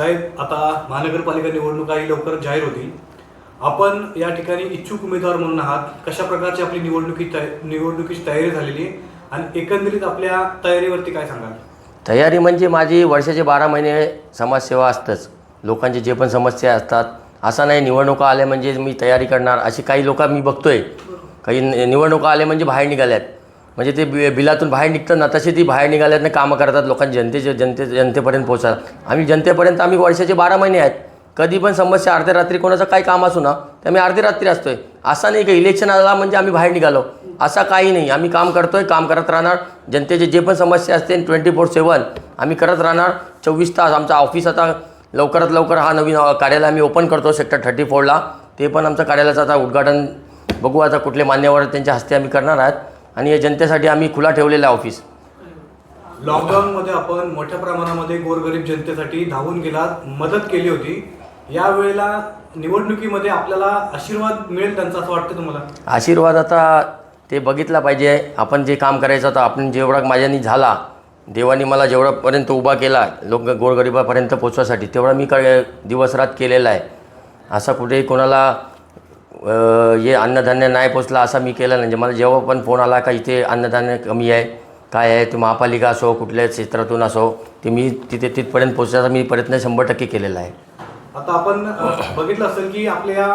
साहेब आता महानगरपालिका निवडणुका ही लवकरच जाहीर होतील. आपण या ठिकाणी इच्छुक उमेदवार म्हणून आहात. कशा प्रकारची आपली निवडणुकी निवडणुकीची तयारी झालेली आहे? आणि एकंदरीत आपल्या तयारीवरती काय सांगाल? तयारी म्हणजे माझी वर्षाचे बारा महिने समाजसेवा असतंच. लोकांचे जे पण समस्या असतात असं नाही निवडणुका आल्या म्हणजे मी तयारी करणार अशी काही लोक मी बघतोय. काही निवडणुका आल्या म्हणजे बाहेर निघाल्यात. म्हणजे ते बि बिलातून बाहेर निघतात ना तसे ती बाहेर निघाल्यात ना कामं करतात लोकांच्या जनतेचे जनते जनतेपर्यंत पोहोचतात. आम्ही जनतेपर्यंत आम्ही वर्षाचे बारा महिने आहेत. कधी पण समस्या अर्ध्या रात्री कोणाचं काही काम असू ना तर आम्ही अर्धी रात्री असतोय. असा नाही का इलेक्शन आला म्हणजे आम्ही बाहेर निघालो. असा काही नाही. आम्ही काम करतोय काम करत राहणार. जनतेचे जे पण समस्या असतील ट्वेंटी फोर सेवन आम्ही करत राहणार. चोवीस तास आमचा ऑफिस आता लवकरात लवकर हा नवीन कार्यालय आम्ही ओपन करतो सेक्टर थर्टी फोरला ते पण आमचं कार्यालयाचं आता उद्घाटन बघू आता कुठले मान्यवर त्यांच्या हस्ते आम्ही करणार आहात. आणि या जनतेसाठी आम्ही खुला ठेवलेलं आहे ऑफिस. लॉकडाऊनमध्ये आपण मोठ्या प्रमाणामध्ये गोरगरीब जनतेसाठी धावून गेलात मदत केली होती. यावेळेला निवडणुकीमध्ये आपल्याला आशीर्वाद मिळेल त्यांचा असं वाटतं तुम्हाला? आशीर्वाद आता ते बघितला पाहिजे. आपण जे काम करायचं होतं आपण जेवढा माझ्यानी झाला देवानी मला जेवढापर्यंत उभा केला लोक गोरगरिबापर्यंत पोचवासाठी तेवढा मी काय दिवसरात केलेला आहे. असा कुठेही कोणाला हे अन्नधान्य नाही पोचला असा मी केला म्हणजे मला जेव्हा पण फोन आला का इथे अन्नधान्य कमी आहे काय आहे ते महापालिका असो कुठल्या क्षेत्रातून असो ते मी तिथे तिथपर्यंत पोचण्याचा मी प्रयत्न शंभर टक्के केलेला आहे. आता आपण बघितलं असेल की आपल्या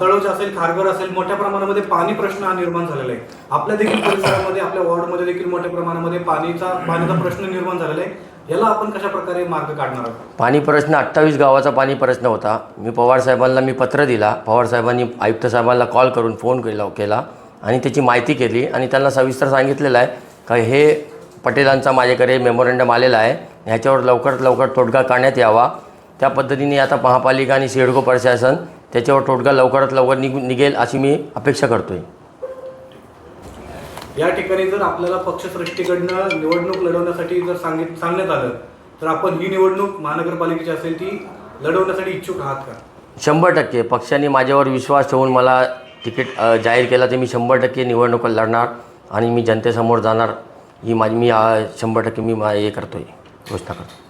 तळोज असेल खारघर असेल मोठ्या प्रमाणामध्ये पाणी प्रश्न हा निर्माण झालेला आहे. आपल्या देखील परिसरामध्ये आपल्या वॉर्डमध्ये देखील मोठ्या प्रमाणामध्ये पाणीचा पाण्याचा प्रश्न निर्माण झालेला आहे. याला आपण कशा प्रकारे मार्ग काढणार आहोत? पाणी प्रश्न अठ्ठावीस गावाचा पाणी प्रश्न होता. मी पवार साहेबांना मी पत्र दिला. पवार साहेबांनी आयुक्त साहेबांना कॉल करून फोन केला केला आणि त्याची माहिती केली आणि त्यांना सविस्तर सांगितलेलं आहे का हे पटेलांचा माझ्याकडे मेमोरंडम आलेला आहे. ह्याच्यावर लवकरात लवकर तोडगा काढण्यात यावा. त्या पद्धतीने आता महापालिका आणि सिडको प्रशासन त्याच्यावर तोडगा लवकरात लवकर निघ निघेल अशी मी अपेक्षा करतो आहे या ठिकाणी जर आपल्याला पक्षश्रेष्ठीकडनं निवडणूक लढवण्यासाठी जर सांगित सांगण्यात आलं तर आपण ही निवडणूक महानगरपालिकेची असेल ती लढवण्यासाठी इच्छुक आहात का? शंभर टक्के. पक्षाने माझ्यावर विश्वास ठेवून मला तिकीट अ, जाहीर केला तर मी शंभर टक्के निवडणूक लढणार आणि मी जनतेसमोर जाणार. ही माझी मी अ, शंभर टक्के मी मा- हे करतो आहे घोषणा करतो